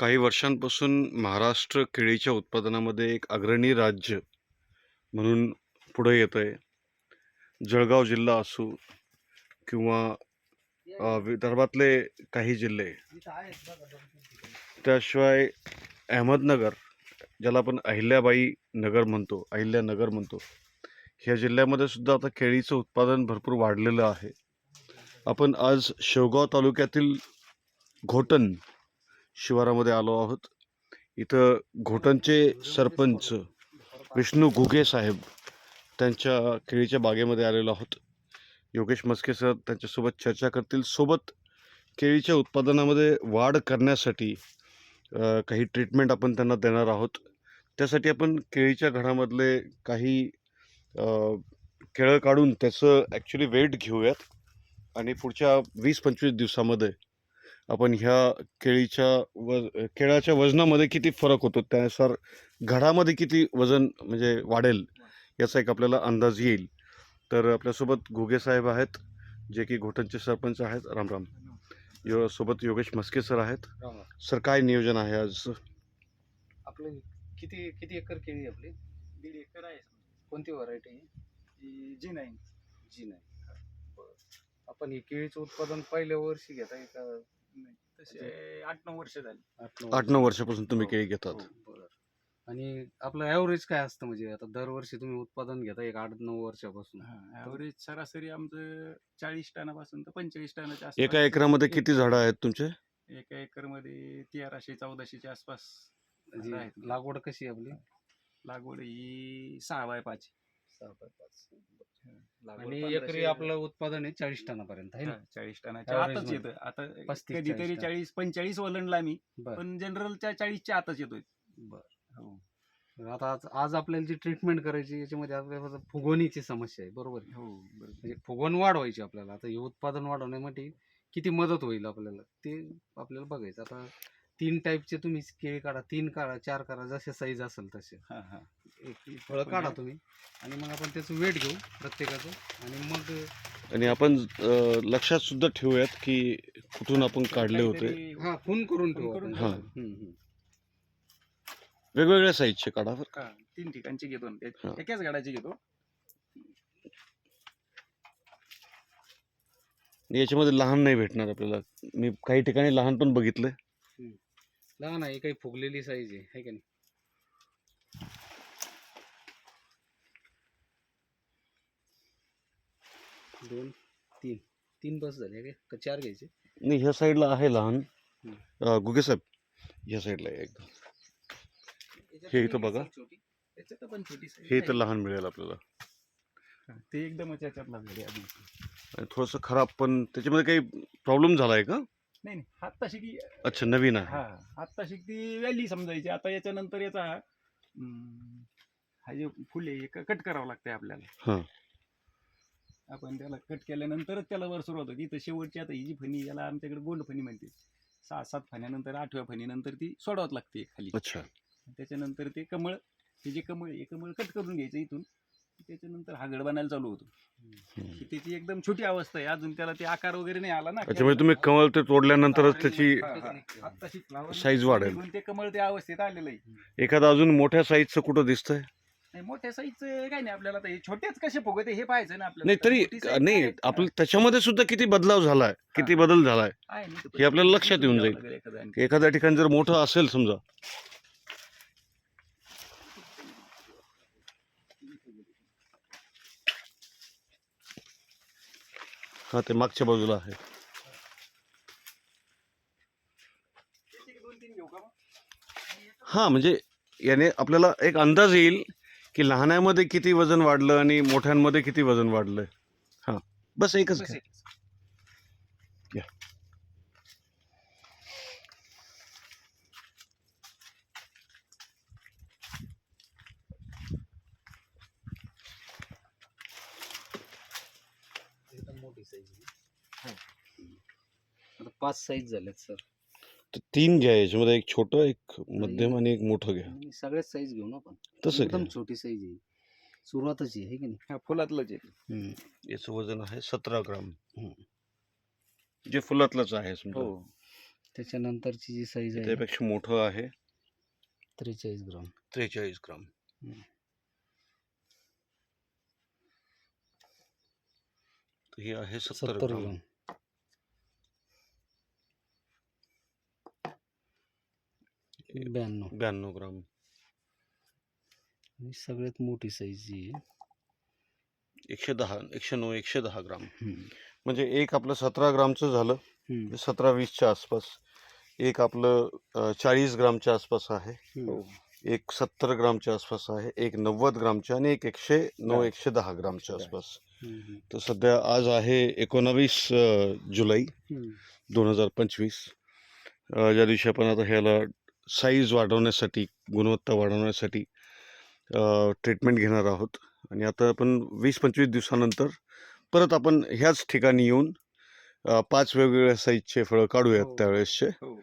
काही वर्षांपासून महाराष्ट्र केळीच्या उत्पादनामध्ये एक अग्रणी राज्य म्हणून पुढे येत आहे जळगाव जिल्हा असू किंवा विदर्भातले काही जिल्हे त्याशिवाय अहमदनगर ज्याला आपण अहिल्याबाई नगर म्हणतो अहिल्यानगर म्हणतो ह्या जिल्ह्यामध्ये सुद्धा आता केळीचं उत्पादन भरपूर वाढलेलं आहे. आपण आज शेवगाव तालुक्यातील घोटण शिवारामध्ये आलो आहोत. इथं घोटणचे सरपंच विष्णू घुगे साहेब त्यांच्या केळीच्या बागेमध्ये आलेलो आहोत. योगेश मस्के सर त्यांच्यासोबत चर्चा करतील. सोबत केळीच्या उत्पादनामध्ये वाढ करण्यासाठी काही ट्रीटमेंट आपण त्यांना देणार आहोत. त्यासाठी आपण केळीच्या घडामधले काही केळं काढून त्याचं ॲक्च्युली वेट घेऊयात. आणि पुढच्या वीस पंचवीस दिवसामध्ये आपण ह्या केळीच्या व केळाच्या वजनामध्ये किती फरक होतो? त्यानुसार घडामध्ये किती वजन म्हणजे वाढेल? याचा एक आपल्याला अंदाज येईल. तर आपल्यासोबत घुगे साहेब आहेत जे की घोटणचे सरपंच आहेत. रामराम यो सोबत योगेश मस्के सर आहेत. सर काय नियोजन आहे आज? आपलं किती किती एकर केळी आपली? दीड एकर आहे. कोणती व्हरायटी जी नाही जी नाही बरं. आपण हे केळीचं उत्पादन पहिल्या वर्षी घेताय का नाही. तसे आठ नऊ वर्ष झाली. आठ नऊ आठ नऊ वर्षापासून तुम्ही केळी घेतात. हो, बरं. आणि आपलं ॲव्हरेज काय असतं म्हणजे? आता दरवर्षी तुम्ही उत्पादन घेता एक आठ नऊ वर्षापासून ॲव्हरेज सरासरी आमचं चाळीस टनापासून तर पंचेचाळीस टनाच्या आसपास. एका एकरामध्ये किती झाडं आहेत तुमचे? एका एकरमध्ये तेराशे चौदाशेच्या आसपास म्हणजे आहेत. लागवड कशी आहे आपली? लागवड ही सहा बाय पाच. सहा बाय पाच लागवड आणि एकरी आपलं उत्पादन आहे चाळीस टनापर्यंत आहे ना? चाळीस टनाच्या Average आताच मध्ये. येतं आता पस्तीस, कधीतरी चाळीस पंचेचाळीस ओलांडला आम्ही बरं. पण जनरलच्या चाळीसच्या आताच येतोय. बरं. हो. तर आता आज आज आपल्याला जी ट्रीटमेंट करायची याच्यामध्ये आपल्याला फुगवणीची समस्या आहे बरोबर आहे? हो बरोबर. म्हणजे फुगवण वाढवायची आपल्याला. आता हे उत्पादन वाढवण्यासाठी किती मदत होईल आपल्याला ते आपल्याला बघायचं. आता तीन टाईपचे तुम्ही केळी काढा तीन काढा चार काढा जसे साईज असेल तसे. हा हा. एक फळं काढा तुम्ही आणि मग आपण त्याचं वेट घेऊ प्रत्येकाचं आणि मग आणि आपण अ, लक्षात सुद्धा ठेवूयात की कुठून आपण काढले होते काहीतरी- हा खून करून ठेवू आपण. हा. हम्म, हम्म. वेगवेगळ्या साईजचे काढा बरं. हा, तीन ठिकाणची घेतो ना. हा. एकाच गाडाची घेतो याच्यामध्ये लहान नाही भेटणार आपल्याला मी काही ठिकाणी लहान पण बघितलंय लहान आहे काही फुगलेली साईज आहे है का नाही दोन तीन. तीन बस झाले काय का? चार घ्यायचे? नाही ह्या साईडला आहे लहान. गुगे साहेब ह्या साईडला आहे एकदम हे इथं बघा. छोटी. त्याच्यात पण छोटी size हे तर. लहान मिळेल आपल्याला. हा, ते एकदमच याच्यात लागले आधी आणि थोडंसं खराब पण त्याच्यामध्ये काही प्रॉब्लेम झाला आहे का? नाही नाही. हात तशी की अच्छा नवीन आहे. हा हात तशी ती व्हॅली समजायची. आता याच्यानंतर याचा हा, हम्म, हा जे फुल कट करावं लागतंय आपल्याला. हा. आपण त्याला कट केल्यानंतरच त्याला वर सुरुवात होती. तर शेवटची आता ही जी फणी याला आमच्याकडे गोंड फणी म्हणते सहा सात फण्यानंतर आठव्या फणीनंतर ती सोडावत लागते खाली. अच्छा. त्याच्यानंतर ते कमळ ते जे कमळ आहे कमळ कट करून घ्यायचं इथून. त्याच्यानंतर हागड बनायला चालू होतो. त्याची एकदम छोटी अवस्था आहे. अजून त्याला ते आकार वगैरे नाही आला ना. म्हणजे तुम्ही कमल ते तोडल्यानंतरच त्याची हा, हा. Size वाढेल. ते कमळ त्या अवस्थेत आलेलं आहे. एखादं अजून मोठ्या साईजचं कुठं दिसतंय? नाही मोठ्या साईजचं काय नाही आपल्याला हे छोटेच कसे फुगते हे पाहायचं ना आपल्याला नाही तरी मोठी size नाही? आपलं त्याच्यामध्ये सुद्धा किती बदलाव झालाय किती बदल झालाय आहे ना, ते हे आपल्याला लक्षात येऊन जाईल. लागेल एखादं आणखी. एखाद्या ठिकाणी जर मोठं असेल समजा हा ते मागच्या बाजूला आहे त्याचे दोन तीन घेऊ का मग? हा म्हणजे याने आपल्याला एक अंदाज येईल की लहान्यामध्ये किती वजन वाढलं आणि मोठ्यांमध्ये किती वजन वाढलं हा बस एकच घ्या. मोठी साईज पाच साईज झाल्यात सर. तर तीन घ्या याच्यामध्ये एक छोटं एक मध्यम आणि एक मोठं घ्या आणि सगळ्याच साईज घेऊ ना आपण. तसं एकदम घ्या. छोटी साईज आहे. सुरुवातच आहे है की हा, फुलातलंच आहे. नाही याचं वज़न आहे सतरा ग्राम. हम्म. जे फुलातलंच आहे समजा हो. त्याच्यानंतरची जी साईज आहे त्यापेक्षा मोठं आहे. त्रेचाळीस ग्राम. त्रेचाळीस ग्राम. हम्म. तर हे आहे सत्तर सत्तर ग्राम. ग्राम. ब्याण्णव ब्याण्णव ग्राम आणि सगळ्यात मोठी साईज जी आहे एकशे दहा एकशे नऊ एकशे दहा ग्राम. म्हणजे एक आपलं सतरा ग्रामचं झालं हम्म. सतरा वीसच्या आसपास एक आपलं चाळीस ग्रामच्या आसपास आहे हम्म. एक सत्तर ग्रामच्या आसपास आहे एक नव्वद ग्रामच्या आणि एक एकशे नऊ. एकशे दहा ग्रामच्या. आसपास. तर सध्या आज आहे एकोणावीस जुलै. दोन हजार पंचवीस ज्या दिवशी आपण आता ह्याला साईज वाढवण्यासाठी गुणवत्ता वाढवण्यासाठी ट्रीटमेंट घेणार आहोत. आणि आता आपण वीस पंचवीस दिवसानंतर परत आपण ह्याच ठिकाणी येऊन पाच वेगवेगळ्या साईजचे फळं काढूयात हो. त्यावेळेसचे. हो.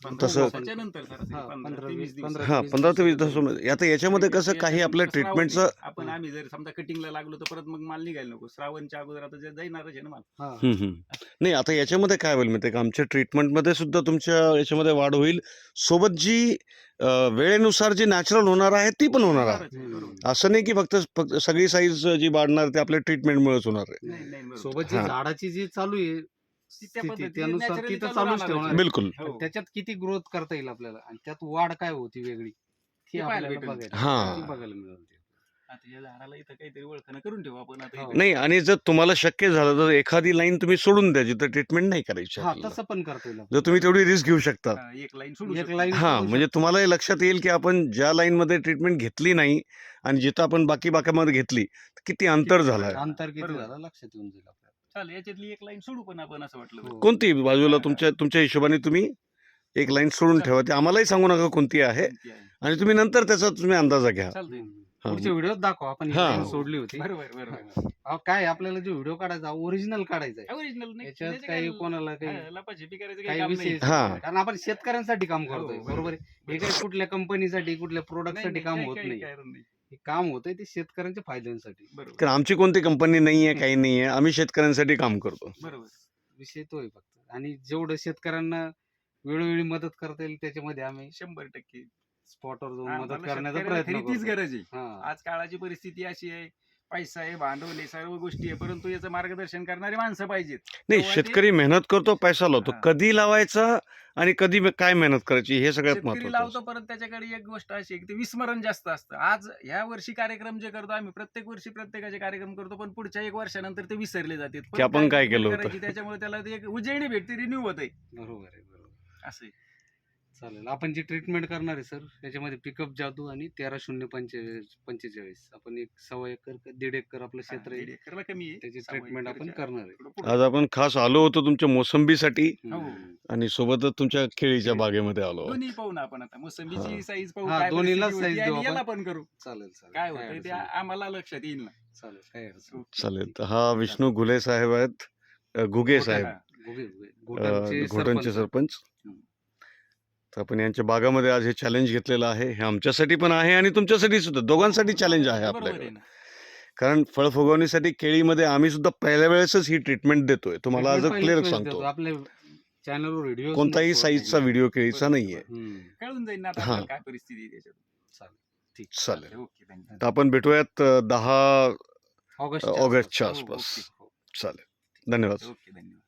तसं- त्याच्यानंतर हा, पंधरा ते वीस- दिवस. हां पंधरा ते वीस दिवसाचं दिवस आता याच्यामध्ये कसं काही आपल्या. ट्रीटमेंटचं आपण आम्ही जर समजा कटिंगला लागलो तर परत मग माल निघायला नको श्रावणच्या अगोदर आता जे जाईनारच आहे ना माल हा. हम्म, हम्म. नाही आता याच्यामध्ये काय होईल माहिती आहे का आमच्या ट्रीटमेंटमध्ये सुद्धा तुमच्या याच्यामध्ये वाढ होईल सोबत जी अं, वेळेनुसार जी नॅचरल होणार आहे ती पण होणार आहे होणारच आहे, बरोबर. असं नाही की फक्त फक्त सगळी साईज जी वाढणार ते आपल्या ट्रीटमेंटमुळेच होणार आहे नाही, नाही, बरोबर. सोबत जी हा. झाडाची जी चालू आहे ती त्या स्थिती, पद्धतीने त्यानुसार naturally ती तर चालू चालूच राहणारच ठेवणार आहे. बिलकुल हो. त्याच्यात किती ग्रोथ करता येईल आपल्याला आणि त्यात वाढ काय होती वेगळी ती ते पाहायला आपल्याला भेटेल. बघायला हा. ती बघायला मिळेल ते. आता या झाडाला इथं काहीतरी ओळखणं करून ठेवू आपण आता हो. इथं. नाही आणि जर तुम्हाला शक्य झालं तर एखादी लाईन तुम्ही सोडून द्यायची तर ट्रीटमेंट नाही करायची हा आपल्याला. तसं पण करता येईल जर तुम्ही तेवढी रिस्क घेऊ शकता हा, एक लाईन सोडू एक शकतो. line हा सोडू म्हणजे तुम्हाला हे लक्षात येईल की आपण ज्या लाईन मध्ये ट्रीटमेंट घेतली नाही आणि जिथं आपण बाकी बाकामध्ये घेतली तर किती अंतर झालंय अंतर किती बरोबर. झालं लक्षात येऊन जाईल आपल्याला चालेल याच्यातली एक लाईन सोडू पण आपण असं वाटलं. कोणती बाजूला. तुमच्या तुमच्या हिशोबाने तुम्ही एक लाईन सोडून. ठेवा ती आम्हालाही सांगू नका कोणती आहे? आणि तुम्ही नंतर त्याचा तुम्ही अंदाजा घ्या चालतंय. हा. व्हिडिओत दाखव आपण ही हा. line सोडली होती बरोबर बरोबर अहो, काय आपल्याला जो व्हिडिओ काढायचा ओरिजिनल काढायचा आहे ओरिजिनल नाही याच्यात त्याचं काही काय- कोणाला काही लपाछपी करायचं काही काही काम नाही. विशेष हा. कारण आपण शेतकऱ्यांसाठी काम करतोय हो, बरोबर आहे हे काही कुठल्या कंपनीसाठी कुठल्या प्रोडक्ट नाही, साठी नाही, काम काही- होत काही नाही कारण नाही. हे काम होतंय ते शेतकऱ्यांच्या फायद्यांसाठी. बरोबर. कारण आमची कोणती कंपनी नाही आहे काही नाही आहे आम्ही शेतकऱ्यांसाठी काम करतो. बरोबर. विषय तो आहे फक्त. आणि जेवढं शेतकऱ्यांना वेळोवेळी मदत करता येईल त्याच्यामध्ये आम्ही शंभर टक्के. स्पॉटवर जाऊन आम्हाला मदत करण्याचा शेतकऱ्याला प्रयत्न तीच करतो. गरज आहे. हा. आज काळाची परिस्थिती अशी आहे पैसा आहे भांडवल आहे सर्व गोष्टी आहे परंतु याचं मार्गदर्शन करणारी माणसं पाहिजेत नाही तेव्हा ते- शेतकरी मेहनत करतो पैसा लावतो हा. कधी लावायचा आणि कधी मे- काय मेहनत करायची हे सगळ्यात शेतकरी महत्वाचं लावतो. परत त्याच्याकडे एक गोष्ट अशी आहे की ते विस्मरण जास्त असतं आज ह्या वर्षी कार्यक्रम जे करतो आम्ही प्रत्येक वर्षी प्रत्येकाचे कार्यक्रम करतो पण पुढच्या एक वर्षानंतर ते विसरले जातात परत आपण काय केलं होतं? करायची, त्याच्यामुळे त्याला ते एक उजळणी भेटते रिन्यू होत आहे बरोबर आहे बरोबर असं आहे. चालेल आपण जी ट्रीटमेंट करणार आहे सर त्याच्यामध्ये पिकअप जादू आणि तेरा शून्य पंचेचाळीस पंचेचाळीस आपण एक सव्वा एकर का दीड एकर आपलं हा, क्षेत्र दीड आहे एकरला कमी आहे त्याची सव्वा ट्रीटमेंट आपण करणार आहे थोडं पुढं. आज आपण खास आलो होतो तुमच्या मोसंबीसाठी हो. हम्म. आणि सोबतच तुमच्या केळीच्या बागेमध्ये आलो आहोत. दोन्ही पाहू ना आपण आता मोसंबीची हा. साईज पाहू हा, काय दोन्हीला परिस्थिती होती size देऊ आणि याला आपण. पण करू चालेल चालेल काय काही होतंय अडचण ते नाही. आम्हाला लक्षात येईल ना चालेल काय अडचण नाही. चालेल तर हा विष्णू घुले साहेब आहेत अ, घुगे साहेब हा. घोटांचे घोटांचे सरपंच. सरपंच हम्म. तर आपण यांच्या बागामध्ये आज हे चॅलेंज घेतलेलं आहे. हे आमच्यासाठी पण आहे आणि तुमच्यासाठी सुद्धा. दोघांसाठी चॅलेंज आहे आपल्याकडे. कारण फळ फुगवणीसाठी केळीमध्ये आम्ही सुद्धा पहिल्या वेळेसच ही ट्रीटमेंट देतोय. तुम्हाला आज क्लिअर सांगतो. देतो. आपल्या चॅनलवर व्हिडिओ कोणताही साईजचा व्हिडिओ केळीचा नाहीये. कळून जाईल ना आता हा. आपल्याला काय परिस्थिती आहे त्याच्यात. चालेल. तर आपण भेटूयात दहा ऑगस्ट ऑगस्टच्या हो, आसपास ओके. चालेल. धन्यवाद. धन्यवाद.